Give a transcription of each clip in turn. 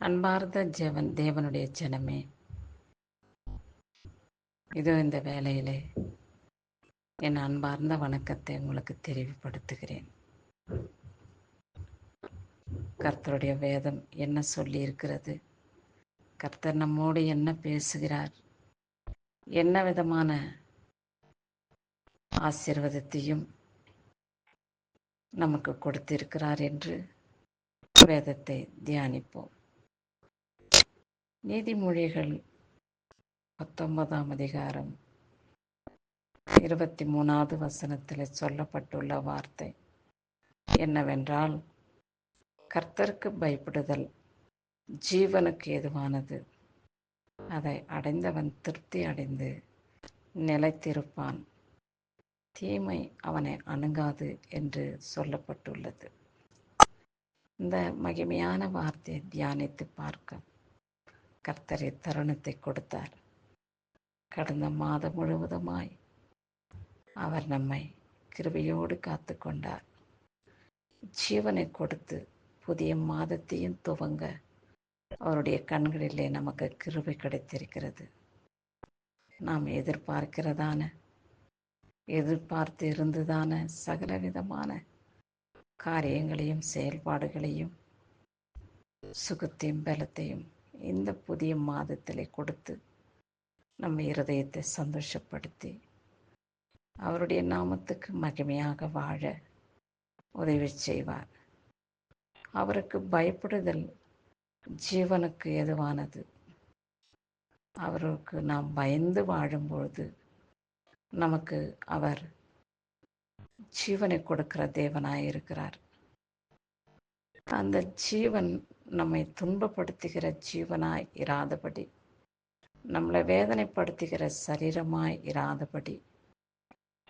அன்பார்ந்த ஜெவன் தேவனுடைய ஜனமே இதோ இந்த வேலையிலே என் அன்பார்ந்த வணக்கத்தை உங்களுக்கு தெரிவுபடுத்துகிறேன். கர்த்தருடைய வேதம் என்ன சொல்லி இருக்கிறது கர்த்தர் நம்மோடு என்ன பேசுகிறார்? என்ன விதமான ஆசீர்வாதத்தையும் நமக்கு கொடுத்திருக்கிறார் என்று வேதத்தை தியானிப்போம். நீதிமொழிகள் பத்தொன்பதாம் அதிகாரம் இருபத்தி மூணாவது வசனத்தில் சொல்லப்பட்டுள்ள வார்த்தை என்னவென்றால் கர்த்தருக்கு பயப்படுதல் ஜீவனுக்கு ஏதுவானது. அதை அடைந்தவன் திருப்தி அடைந்து நிலைத்திருப்பான். தீமை அவனை அணுகாது என்று சொல்லப்பட்டுள்ளது. இந்த மகிமையான வார்த்தையை தியானித்து பார்க்க கர்த்தரை தருணத்தை கொடுத்தார். கடந்த மாதம் முழுவதுமாய் அவர் நம்மை கிருபையோடு காத்து கொண்டார் ஜீவனை கொடுத்து புதிய மாதத்தையும் துவங்க அவருடைய கண்களிலே நமக்கு கிருபை கிடைத்திருக்கிறது. நாம் எதிர்பார்க்கிறதான எதிர்பார்த்து இருந்ததான சகலவிதமான காரியங்களையும் செயல்பாடுகளையும் சுகத்தையும் பலத்தையும் இந்த புதிய மாதத்திலே கொடுத்து நம்ம இருதயத்தை சந்தோஷப்படுத்தி அவருடைய நாமத்துக்கு மகிமையாக வாழ உதவி செய்வார். அவருக்கு பயப்படுதல் ஜீவனுக்கு எதுவானது? அவருக்கு நாம் பயந்து வாழும்பொழுது நமக்கு அவர் ஜீவனை கொடுக்கிற தேவனாய் இருக்கிறார் அந்த ஜீவன் நம்மை துன்பப்படுத்துகிற ஜீவனாய் இராதபடி நம்மளை வேதனைப்படுத்துகிற சரீரமாய் இராதபடி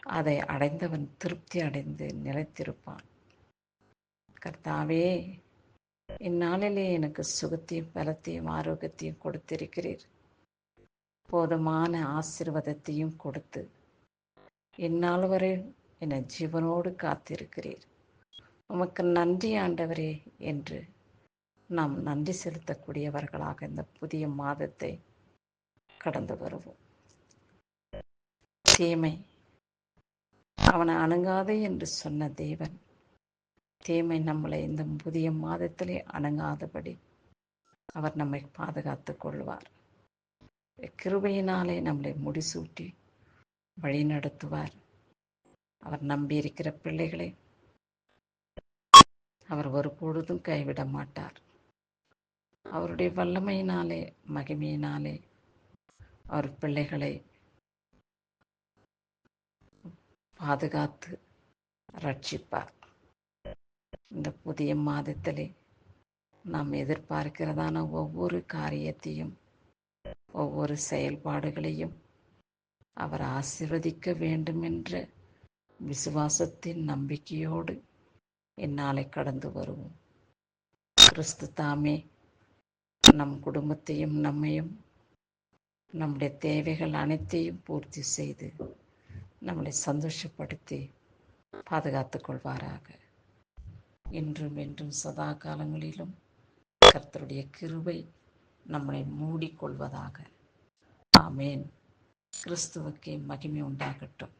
அதை அடைந்தவன் திருப்தி அடைந்து நிலைத்திருப்பான். கர்த்தாவே இந்நாளிலே எனக்கு சுகத்தையும் பலத்தையும் ஆரோக்கியத்தையும் கொடுத்திருக்கிறீர். போதுமான ஆசிர்வாதத்தையும் கொடுத்து இந்நாள் வரை என்னை ஜீவனோடு காத்திருக்கிறீர். உமக்கு நன்றி ஆண்டவரே என்று நாம் நன்றி செலுத்தக்கூடியவர்களாக இந்த புதிய மாதத்தை கடந்து வருவோம். தீமை அவனை அணுகாதே என்று சொன்ன தேவன் தீமை நம்மளை இந்த புதிய மாதத்திலே அணுகாதபடி அவர் நம்மை பாதுகாத்துக் கொள்வார். கிருபையினாலே நம்மளை முடிசூட்டி வழி நடத்துவார். அவர் நம்பியிருக்கிற பிள்ளைகளை அவர் ஒருபொழுதும் கைவிட மாட்டார். அவருடைய வல்லமையினாலே மகிமையினாலே அவர் பிள்ளைகளை பாதுகாத்து ரட்சிப்பார். இந்த புதிய மாதத்திலே நாம் எதிர்பார்க்கிறதான ஒவ்வொரு காரியத்தையும் ஒவ்வொரு செயல்பாடுகளையும் அவர் ஆசிர்வதிக்க வேண்டும் என்ற விசுவாசத்தின் நம்பிக்கையோடு இந்நாளை கடந்து வருவோம். கிறிஸ்து தாமே நம் குடும்பத்தையும் நம்மையும் நம்முடைய தேவைகள் அனைத்தையும் பூர்த்தி செய்து நம்மளை சந்தோஷப்படுத்தி பாதுகாத்து கொள்வாராக. இன்றும் என்றும் சதா காலங்களிலும் கர்த்தருடைய கிருபை நம்மளை மூடிக்கொள்வதாக. ஆமேன். கிறிஸ்துவுக்கே மகிமை உண்டாகட்டும்.